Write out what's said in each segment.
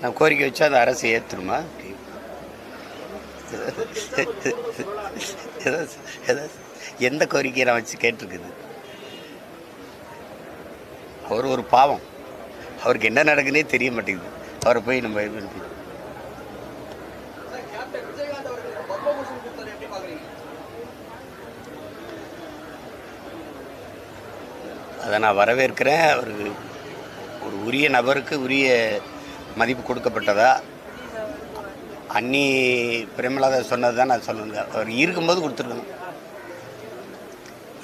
நான் கோரிக்கை வச்சா அந்த அரசு ஏற்றுருமா எந்த கோரிக்கையை நான் வச்சு கேட்டிருக்குது? அவர் ஒரு பாவம். அவருக்கு என்ன நடக்குன்னே தெரிய மாட்டேங்குது. அவரை போய் நம்ம இது பண்ணி- கேப்டன் விஜயகாந்த் அவர்களுக்கு பத்மபூஷன் கொடுத்ததை எப்படி பாக்குறீங்க அதை நான் வரவேற்கிறேன். அவருக்கு ஒரு உரிய நபருக்கு உரிய மதிப்பு கொடுக்கப்பட்டதா? அன்னி பிரேமலாதா சொன்னது தான் நான் சொல்லணுங்க அவர் இருக்கும்போது கொடுத்துருக்கணும்.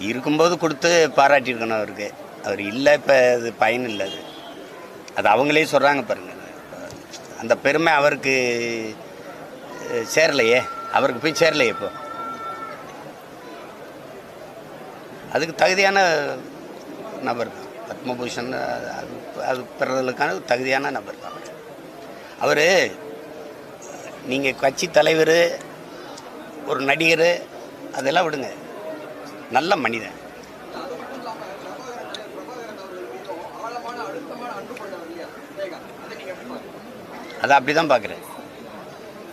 இருக்கும்போது கொடுத்து பாராட்டியிருக்கணும் அவருக்கு. அவர் இல்லை இப்போ அது பயன் இல்லை அது. அது அவங்களே சொல்கிறாங்க பாருங்கள் அந்த பெருமை அவருக்கு சேரலையே. அவருக்கு போய் சேரலையே இப்போ. அதுக்கு தகுதியான நபர் தான். பத்மபூஷன் அது அது- அது தகுதியான நபர் தான் அவர். நீங்கள் கட்சி தலைவர் ஒரு நடிகர் அதெல்லாம் விடுங்க. நல்ல மனிதன். அதை அதை அப்படி தான் பார்க்குறேன்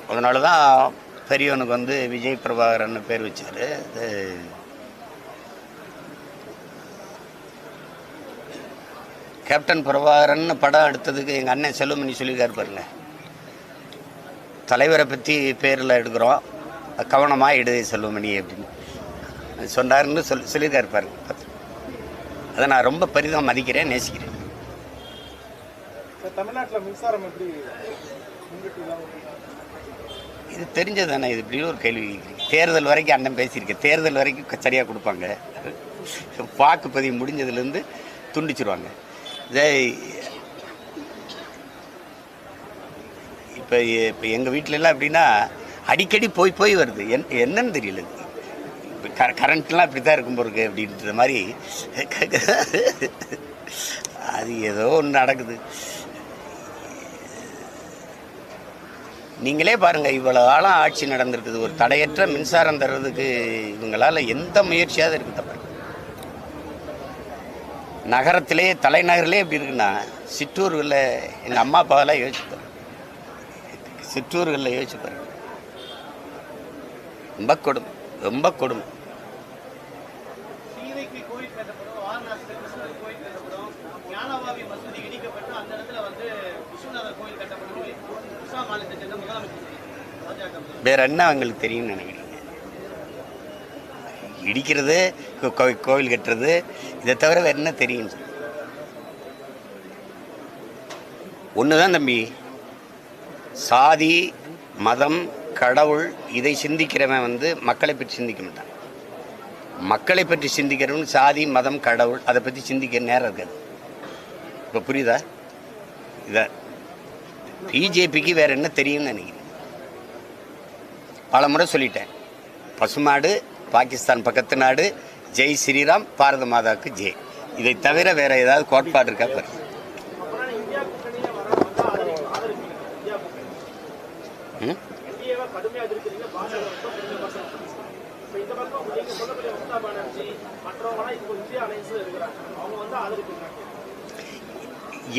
அதனால தான் பெரியவனுக்கு வந்து விஜய் பிரபாகரன் பேர் வச்சார். அது கேப்டன் பிரபாகரன் படம் எடுத்ததுக்கு எங்கள் அண்ணன் செல்வமணி சொல்லியிருக்காரு பாருங்க. தலைவரை பற்றி பேரில் எடுக்கிறோம். கவனமாக எடு செல்வமணி அப்படின்னு. அது சொன்னாருன்னு சொல் சொல்லியிருக்காரு பாருங்க. பார்த்து அதை நான் ரொம்ப பெரிதாக மதிக்கிறேன் நேசிக்கிறேன். இது தெரிஞ்சது தானே இது இப்படி ஒரு கேள்வி. தேர்தல் வரைக்கும் அண்ணன் பேசியிருக்கேன் தேர்தல் வரைக்கும் சரியாக கொடுப்பாங்க. வாக்குப்பதிவு முடிஞ்சதுலேருந்து துண்டிச்சிருவாங்க. இதே இப்போ இப்போ எங்கள் வீட்டிலலாம் எப்படின்னா அடிக்கடி போய் போய் வருது. என் என்னன்னு தெரியல. இப்போ க கரண்ட்லாம் இப்படி தான் இருக்கும் போருக்கு அப்படின்ற மாதிரி. அது ஏதோ ஒன்று நடக்குது. நீங்களே பாருங்க இவ்வளோ காலம் ஆட்சி நடந்திருக்குது. ஒரு தடையற்ற மின்சாரம் தர்றதுக்கு இவங்களால் எந்த முயற்சியாவது இருக்குது தப்பு? நகரத்திலே தலைநகரிலே எப்படி இருக்குன்னா சிற்றூர்களில் எங்கள் அம்மா அப்பாவெல்லாம் யோசிச்சு பாருங்க சிற்றூர்களில் யோசிச்சு பாருங்க. ரொம்ப கொடுமை ரொம்ப கொடுமை. வேற என்ன அவங்களுக்கு தெரியும்னு நினைக்கிறீங்க? இடிக்கிறது கோவில் கட்டுறது இதை தவிர வேற என்ன தெரியும்? ஒன்று தான் தம்பி. சாதி மதம் கடவுள் இதை சிந்திக்கிறவன் வந்து மக்களை பற்றி சிந்திக்க மாட்டான். மக்களை பற்றி சிந்திக்கிறவன் சாதி மதம் கடவுள் அதை பற்றி சிந்திக்க நேரம் இருக்காது. இப்போ புரியுதா? இதை பிஜேபிக்கு வேற என்ன தெரியும்னு நினைக்கிறேன் பல முறை சொல்லிட்டேன். பசுமாடு பாகிஸ்தான் பக்கத்து நாடு. ஜெய் ஸ்ரீராம் பாரத மாதாவுக்கு ஜெய். இதை தவிர வேற ஏதாவது கோட்பாடு இருக்கா? பாரு.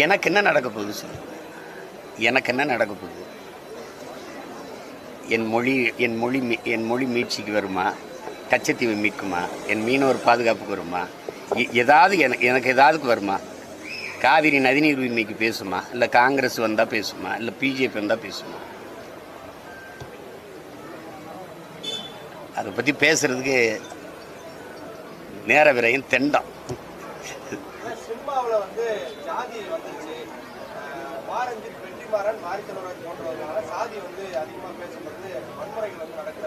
எனக்கு என்ன நடக்க போகுது சார் எனக்கு என்ன நடக்க போகுது? என் மொழி என் மொழி என் மொழி மீட்சிக்கு வருமா? கச்சத்தீவை மீட்குமா? என் மீனவர் பாதுகாப்புக்கு வருமா? எ- ஏதாவது எனக்கு எனக்கு ஏதாவதுக்கு வருமா? காவிரி நதிநீர் உரிமைக்கு பேசுமா? இல்லை காங்கிரஸ் வந்தால் பேசுமா? இல்லை பிஜேபி வந்தால் பேசுமா? அதை பற்றி பேசுறதுக்கு நேர விரையும் தெண்டம். வந்து சாதி வந்து அதிகமாக வன்முறைகள் வந்து நடக்குது.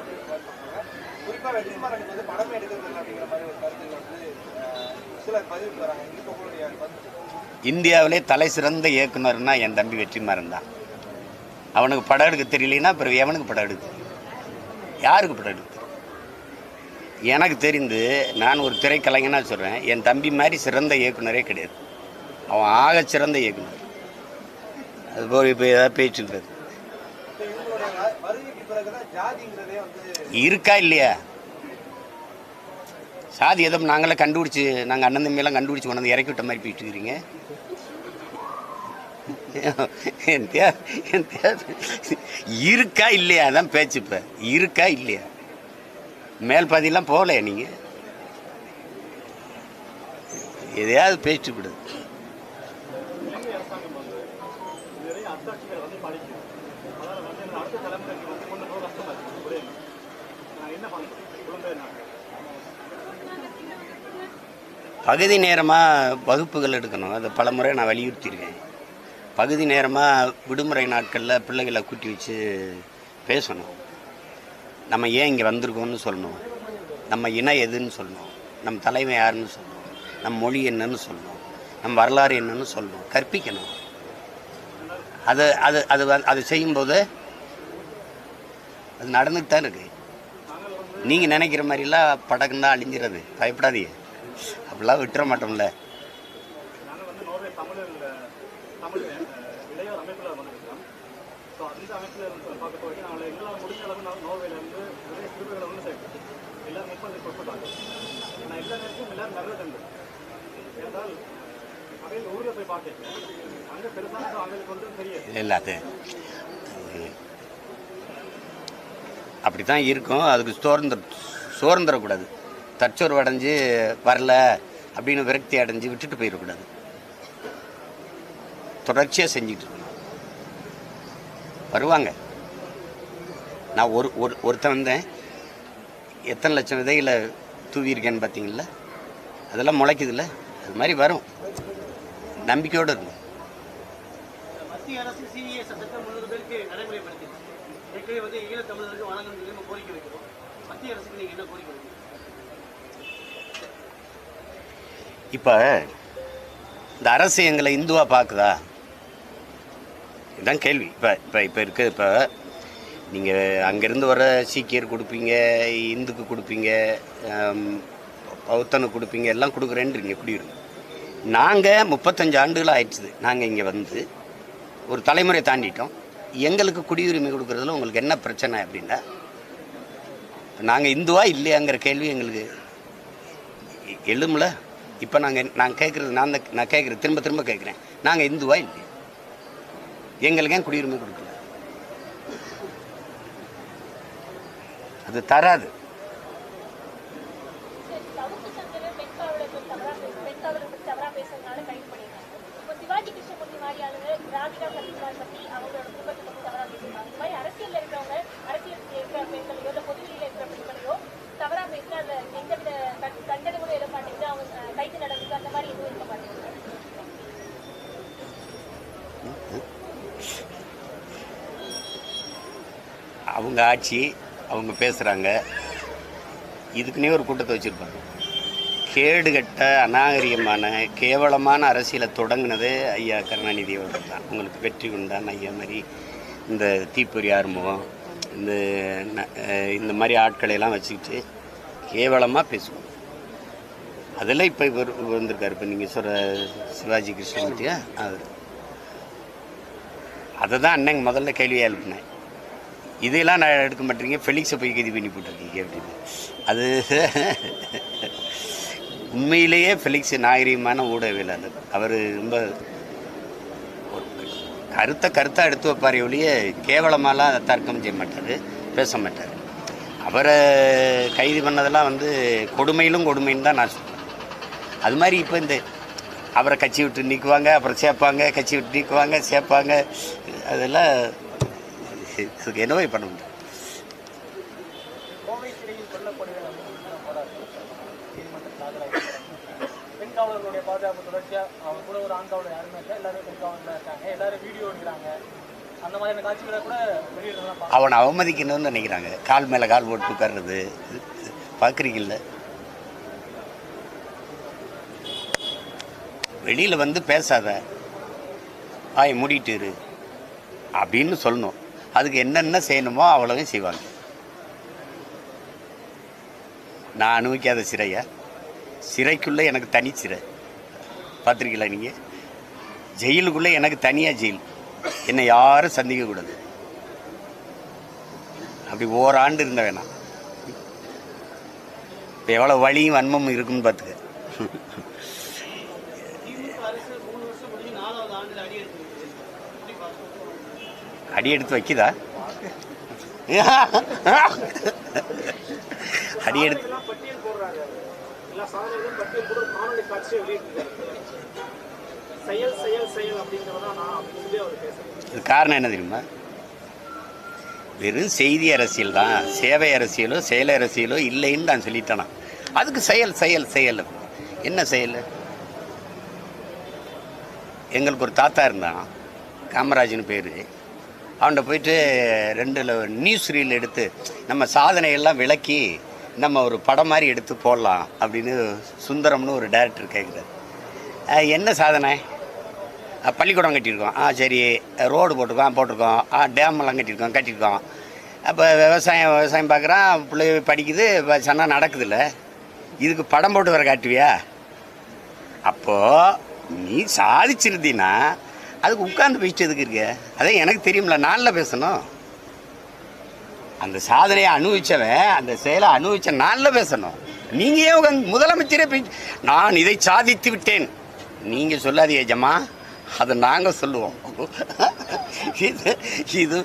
குறிப்பா சொல்றாங்க குறிப்பாக வந்து படமே எடுக்கிறது இல்லை அப்படிங்கிற மாதிரி ஒரு கருத்துகள் வந்து சிலர் பதிவிட்டு வராங்க. இப்போ உங்களுடைய இந்தியாவிலே தலை சிறந்த இயக்குனர்னா என் தம்பி வெற்றிமாறன் தான். அவனுக்கு படம் எடுக்க தெரியலனா பிறகு எவனுக்கு படம் எடுக்கு? யாருக்கு படம் எடுக்கு? எனக்கு தெரிந்து நான் ஒரு திரைக்கலைஞனாக சொல்கிறேன் என் தம்பி மாதிரி சிறந்த இயக்குனரே கிடையாது. அவன் ஆக சிறந்த இயக்குனர். அது போல் இப்போ ஏதாவது பேச்சு இருக்காது இருக்கா இல்லையா? சாதி எதுவும் நாங்களே கண்டுபிடிச்சி நாங்கள் அண்ணன் தம்பியெல்லாம் கண்டுபிடிச்சி கொண்டு வந்து இறக்கி விட்ட மாதிரி போயிட்டு இருக்கிறீங்க. இருக்கா இல்லையா? அதான் பேச்சு இப்போ. இருக்கா இல்லையா? மேல் பாதியெல்லாம் போகலையா நீங்கள் எதையாவது பேசிட்டு விடுது பகுதி நேரமாக வகுப்புகள் எடுக்கணும். அதை பலமுறை நான் வலியுறுத்தியிருக்கேன். பகுதி நேரமாக விடுமுறை நாட்களில் பிள்ளைகளை கூட்டி வச்சு பேசணும். நம்ம ஏன் இங்கே வந்திருக்கோம்னு சொல்லணும். நம்ம இனம் எதுன்னு சொல்லணும். நம்ம தலைமை யாருன்னு சொல்லணும். நம்ம மொழி என்னன்னு சொல்லணும். நம்ம வரலாறு என்னன்னு சொல்லணும். கற்பிக்கணும். அது அது அது அது செய்யும்போது அது நடந்துட்டு தான் இருக்கு. நீங்கள் நினைக்கிற மாதிரிலாம் படகுந்தான் அழிஞ்சிடறது பயப்படாதீங்க. அப்படிலாம் விட்டுற மாட்டோம்ல. இல்லை அது அப்படி தான் இருக்கும். அதுக்கு சோர்ந்துட சோர்ந்துடக்கூடாது தற்சோர்வு அடைஞ்சு வரல. அப்படின்னு விரக்தி அடைஞ்சு விட்டுட்டு போயிடக்கூடாது. தொடர்ச்சியாக செஞ்சுட்டு இருக்கணும். வருவாங்க. நான் ஒரு ஒரு ஒருத்தன் வந்தேன். எத்தனை லட்சம் விதைகளை தூவியிருக்கேன்னு பார்த்தீங்களா அதெல்லாம் முளைக்குதுல்ல? அது மாதிரி வரும். நம்பிக்கையோடு இருக்கும் மத்திய அரசு சிஏ சட்டத்தை முன்னூறு பேருக்கு நடைமுறைப்படுத்திடுச்சு ஏற்கனவே வந்து ஈழத்தமிழருக்கு வழங்கணும் கோரிக்கை வைக்கிறோம். மத்திய அரசுக்கு நீங்கள் என்ன கோரிக்கை இப்போ இந்த அரசு எங்களை இந்துவாக பார்க்குதா இதுதான் கேள்வி. இப்போ இப்போ இப்போ இருக்கு. இப்போ நீங்கள் அங்கேருந்து வர சீக்கியர் கொடுப்பீங்க இந்துக்கு கொடுப்பீங்க பௌத்தனுக்கு கொடுப்பீங்க எல்லாம் கொடுக்குறேன்றீங்க. குடியுரிமை நாங்கள் முப்பத்தஞ்சு ஆண்டுகள் ஆயிடுச்சுது நாங்கள் இங்கே வந்து ஒரு தலைமுறை தாண்டிட்டோம். எங்களுக்கு குடியுரிமை கொடுக்குறதுல உங்களுக்கு என்ன பிரச்சனை அப்படின்னா நாங்கள் இந்துவா இல்லையாங்கிற கேள்வி எங்களுக்கு எ- எழும்ல இப்போ நாங்கள் நான் கேட்குறது நான் தான் நான் கேட்குறது திரும்ப திரும்ப கேட்குறேன் நாங்கள் இந்துவா இல்லை எங்களுக்கு ஏன் குடியுரிமை கொடுக்கல? அது தராது சவுக்கு சங்கர் பெண் காவலர்கள் தவறா பேச- பெண் காவலர்கள் பத்தி தவறா பேசுறதுனால கைது பண்ணிருக்காங்க இப்போ சிவாஜி கிருஷ்ணமூர்த்தி மாதிரி ஆளுங்க ராதிகா சத்யகுமார் பத்தி அவங்களோட குடும்பத்தை பத்தி தவறா பேசுறாங்க இந்த மாதிரி அரசியல்ல இருக்கிறவங்க அரசியல் இருக்கிற பெண்களையோ இல்ல பொதுவெளியில இருக்கிற பெண்களையோ தவறா பேசினா அதுல எந்தவித கண்- கண்டனங்களும் எழ மாட்டேங்குது அவங்க அஹ், கைது நடக்குது அந்த மாதிரி எதுவும் இருக்க மாட்டேங்குது அவங்க ஆட்சி அவங்க பேசுகிறாங்க இதுக்குன்னே ஒரு கூட்டத்தை வச்சுருப்பாங்க. கேடுகட்ட அநாகரிகமான கேவலமான அரசியலை தொடங்கினதே ஐயா கருணாநிதி அவர்கள் தான். உங்களுக்கு வெற்றி கொண்டான் ஐயா மாதிரி இந்த தீப்பொறி ஆறுமுகம் இந்த இந்த மாதிரி ஆட்களை எல்லாம் வச்சுக்கிட்டு கேவலமாக பேசுவோம் அதெல்லாம் இப்போ இவர் வந்திருக்காரு. இப்போ நீங்கள் சொல்கிற சிவாஜி கிருஷ்ணமூர்த்தியா? அது. அதை தான் அண்ணன் முதல்ல கேள்வியாக எழுப்பினேன். இதெல்லாம் நான் எடுக்க மாட்டீங்க ஃபெலிக்ஸை போய் கைது பண்ணி போட்டிருக்கீங்க அப்படின்னு அது உண்மையிலேயே ஃபெலிக்ஸ் நாகரிகமான ஊடகவியலாளர். அவர் ரொம்ப கருத்தை கருத்தாக எடுத்து வைப்பார் ஒழிய கேவலமாலாம் தர்க்கம் செய்ய மாட்டார் பேச மாட்டார். அவரை கைது பண்ணதெல்லாம் வந்து கொடுமையிலும் கொடுமைன்னு தான் நான் சொல்கிறேன் அது மாதிரி இப்போ இந்த அவரை கட்சி விட்டு நீக்குவாங்க அப்புறம் சேர்ப்பாங்க கட்சி விட்டு நீக்குவாங்க சேர்ப்பாங்க அதெல்லாம் இதுக்கு என்னவே பண்ண முடியும் காவலர்களுடைய பாதுகாப்பு தொடர்ச்சியாக அவங்க கூட ஒரு ஆண் காவலர் யாருமே இல்லை. எல்லாரும் பெண் காவலர் இருக்காங்க. எல்லாரும் வீடியோ எடுக்கிறாங்க. அந்த மாதிரியான காட்சிகளை கூட வெளியிடலாம் பார்க்கலாம் அவனை அவமதிக்கணும்னு நினைக்கிறாங்க. கால் மேலே கால் போட்டு உட்கார்றது. பார்க்குறீங்கல்ல? வெளியில் வந்து பேசாத. ஆய் மூடிட்டு இரு. அப்படின்னு சொல்லணும். அதுக்கு என்னென்ன செய்யணுமோ அவ்வளவும் செய்வாங்க. நான் அனுபவிக்காத சிறையா சிறைக்குள்ளே எனக்கு தனி சிறை. பார்த்துருக்கீங்களா நீங்கள் ஜெயிலுக்குள்ளே எனக்கு தனியாக ஜெயில். என்னை யாரும் சந்திக்கக்கூடாது அப்படி ஓராண்டு இருந்த வேணாம். இப்போ எவ்வளோ வழியும் வன்மம் இருக்குன்னு பார்த்துக்க திமுக அரசு மூணு வருஷம் முடிஞ்சு நாலாவது ஆண்டுல அடி எடுத்து எப்படி பார்க்கணும் அடி எடுத்து வைக்குதா அடி எடுத்து எல்லாம் பட்டியல் போடுறாங்க எல்லா சாதனைகளும் பட்டியல் போட்டு ஒரு காணொலி காட்சியை வெளியிட்டிருக்காரு செயல் செயல் செயல் அப்படிங்கிறதா நான் அப்படின்னு சொல்லி அவர் பேசுறேன். இது காரணம் என்ன தெரியுமா? வெறும் செய்தி அரசியல் தான். சேவை அரசியலோ செயல் அரசியலோ இல்லைன்னு நான் சொல்லிட்டேனா. அதுக்கு செயல் செயல் செயல். என்ன செயல்? எங்களுக்கு ஒரு தாத்தா இருந்தான். காமராஜன் பேர். அவன்கிட்ட போயிட்டு ரெண்டு நியூஸ் ரீல் எடுத்து நம்ம சாதனையெல்லாம் விளக்கி நம்ம ஒரு படம் மாதிரி எடுத்து போடலாம் அப்படின்னு சுந்தரம்னு ஒரு டேரக்டர் கேட்குறாரு என்ன சாதனை? பள்ளிக்கூடம் கட்டியிருக்கோம். ஆ சரி ரோடு போட்டிருக்கோம் போட்டிருக்கோம். ஆ டேமெல்லாம் கட்டியிருக்கோம் கட்டியிருக்கோம். அப்போ விவசாயம் விவசாயம் பார்க்குறான் பிள்ளை படிக்குது இப்போ சொன்னால் நடக்குதுல்ல. இதுக்கு படம் போட்டு வர காட்டுவியா? அப்போது நீ சாதிச்சிருந்தீன்னா அதுக்கு உட்கார்ந்து பேசிட்டு எதுக்கு இருக்க? அதே எனக்கு தெரியும்ல நாளில் பேசணும். அந்த சாதனையை அனுபவிச்சவன் அந்த செயலை அனுபவிச்ச நாளில் பேசணும். நீங்கள் ஏன் உட்காந்து முதலமைச்சரே பேசி நான் இதை சாதித்து விட்டேன். நீங்கள் சொல்லாதீங்க ஜம்மா. அதை நாங்கள் சொல்லுவோம். இது இது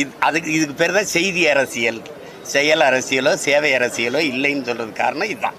இது அதுக்கு இதுக்கு பேர் தான் செய்தி அரசியல். செயல் அரசியலோ சேவை அரசியலோ இல்லைன்னு சொல்கிறது காரணம் இதுதான்.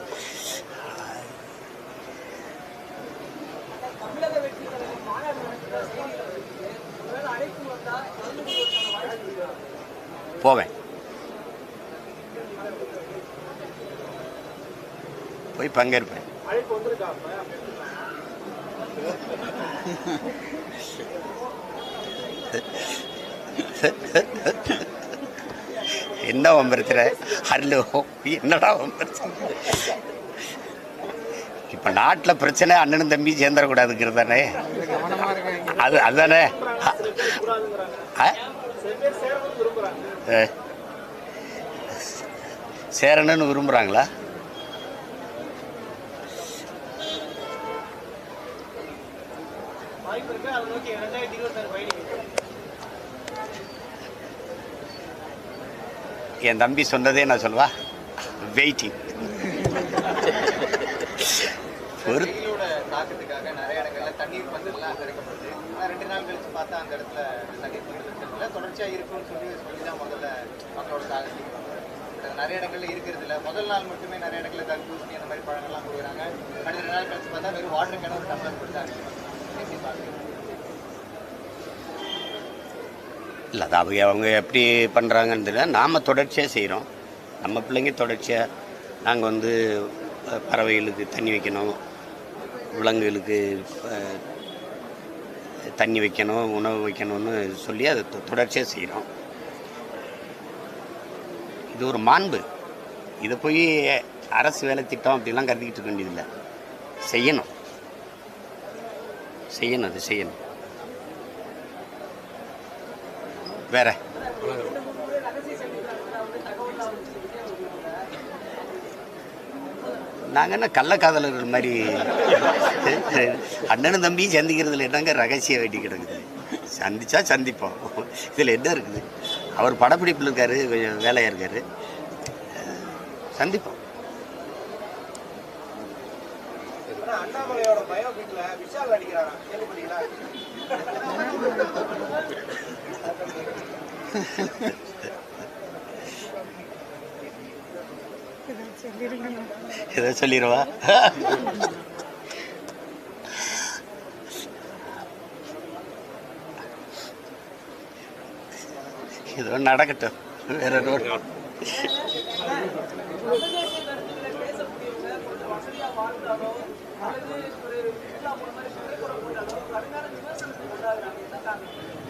பங்கேற்பேன் என்ன வம்பருத்துற ஹலோ என்னடா வம்பருத்து இப்போ நாட்டில் பிரச்சனை அண்ணனும் தம்பி சேர்ந்துடக்கூடாதுங்கிறது தானே அது அதுதானே. சேரணும்னு விரும்புகிறாங்களா வாய்ப்பு இருக்கு. அதை நோக்கி ரெண்டாயிரத்தி இருபத்தாறு பயணிக்கு என் தம்பி சொன்னதே நான் சொல்வா வெயிட்டிங் ஒரு நிறைய இடங்கள்ல தண்ணீர் பந்தல்லாம் திறக்கப்படுது ஆனா ரெண்டு நாள் கழிச்சு பார்த்தா அந்த இடத்துல தண்ணீர் பந்தல் தொடர்ச்சியா இருக்கும்னு சொல்லி சொல்லி தான் முதல்ல மக்களோட தாக்கத்தை நிறைய இடங்கள்ல இருக்கிறது இல்ல முதல் நாள் மட்டுமே நிறைய இடங்கள்ல தர்பூசணி அந்த மாதிரி பழங்கள்லாம் கொடுக்குறாங்க. அடுத்த ரெண்டு நாள் கழிச்சு பார்த்தா வெறும் வாட்டர் ஒரு டம்ளர் கொடுத்தாங்க எப்படி பாக்குறீங்க இல்லை அது அவங்க அவங்க எப்படி பண்ணுறாங்கன்னு தெரியல. நாம் தொடர்ச்சியாக செய்கிறோம் நம்ம பிள்ளைங்க தொடர்ச்சியாக நாங்கள் வந்து பறவைகளுக்கு தண்ணி வைக்கணும் விலங்குகளுக்கு தண்ணி வைக்கணும் உணவு வைக்கணும்னு சொல்லி அதை தொ- தொடர்ச்சியாக செய்கிறோம் இது ஒரு மாண்பு. இதை போய் அரசு வேலை திட்டம் அப்படிலாம் கருதிக்கிட்டு இருக்க வேண்டியதில்லை. செய்யணும். செய்யணும் அது செய்யணும். வேற. நாங்கள் என்ன கள்ளக்காதலர்கள் மாதிரி? அண்ணனும் தம்பியும் சந்திக்கிறதுல என்னங்க ரகசிய வேட்டி கிடக்குது? சந்திச்சா சந்திப்போம். இதில் என்ன இருக்குது? அவர் படப்பிடிப்பில் இருக்காரு கொஞ்சம் வேலையாக இருக்காரு. சந்திப்போம். அண்ணாமலையோட பயோபிக்ல விஷால் நடிக்கிறாரா கேள்விப்பட்டீங்களா? ஏதோ சொல்லிடுவா ஏதோ நடக்கட்டும் வேற ரோடு கண்டிப்பா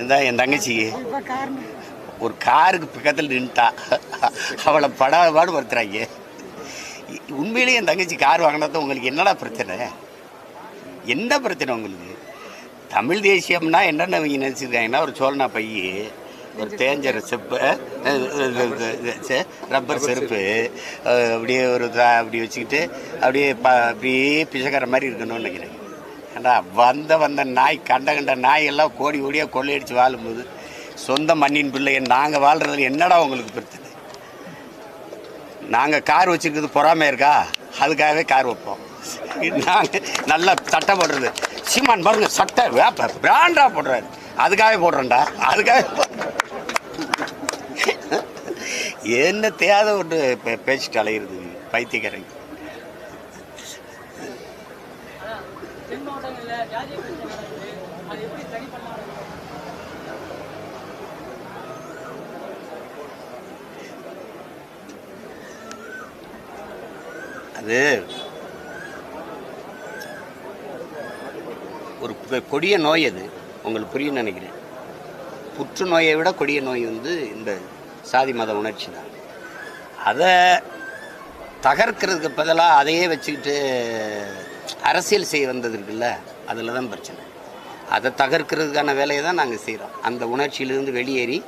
இந்த என் தங்கச்சிக்கு ஒரு காருக்கு பக்கத்தில் நின்ட்டா அவளை படாத பாடு படுத்துறாங்க. உண்மையிலேயே என் தங்கச்சி கார் வாங்கினது உங்களுக்கு என்னடா பிரச்சனை? என்ன பிரச்சனை உங்களுக்கு? தமிழ் தேசியம்னா என்னென்ன அவங்க நினச்சிருக்காங்கன்னா ஒரு சோழனா பைய ஒரு தேஞ்ச செப்பு ரப்பர் செருப்பு அப்படியே ஒரு அப்படி வச்சுக்கிட்டு அப்படியே ப அப்படியே பிசைக்கிற மாதிரி இருக்கணும்னு நினைக்கிறேன். ஏண்டா வந்த வந்த நாய் கண்ட கண்ட நாய் எல்லாம் கோடி கோடியாக கொள்ளையடிச்சு வாழும்போது சொந்த மண்ணின் பிள்ளை நாங்கள் வாழ்றதுல என்னடா உங்களுக்கு பிரச்சனை? நாங்கள் கார் வச்சுருக்கிறது பொறாமை இருக்கா? அதுக்காகவே கார் வைப்போம். நாங்கள் நல்லா சட்டை போடுறது. சீமான் பாருங்க சட்டை வேப்ப பிராண்டாக போடுறாரு. அதுக்காகவே போடுறேன்டா அதுக்காக என்ன தேவை ஒன்று பே- பேசிட்டு அலையிறது பைத்தியக்காரங்க ஆனா தென் மாவட்டங்கள்ல ஜாதிய பிரச்சனை நடக்குது அது எப்படி சரி பண்ணலாம் அது ஒரு கொடிய நோய் அது. உங்களுக்கு புரியும் நினைக்கிறேன். புற்றுநோயை விட கொடிய நோய் வந்து இந்த சாதி மத உணர்ச்சி தான். அதை தகர்க்கிறதுக்கு பதிலாக அதையே வச்சுக்கிட்டு அரசியல் செய்ய வந்தது இருக்குல்ல அதில் தான் பிரச்சனை. அதை தகர்க்கிறதுக்கான வேலையை தான் நாங்கள் செய்கிறோம் அந்த உணர்ச்சியிலிருந்து வெளியேறி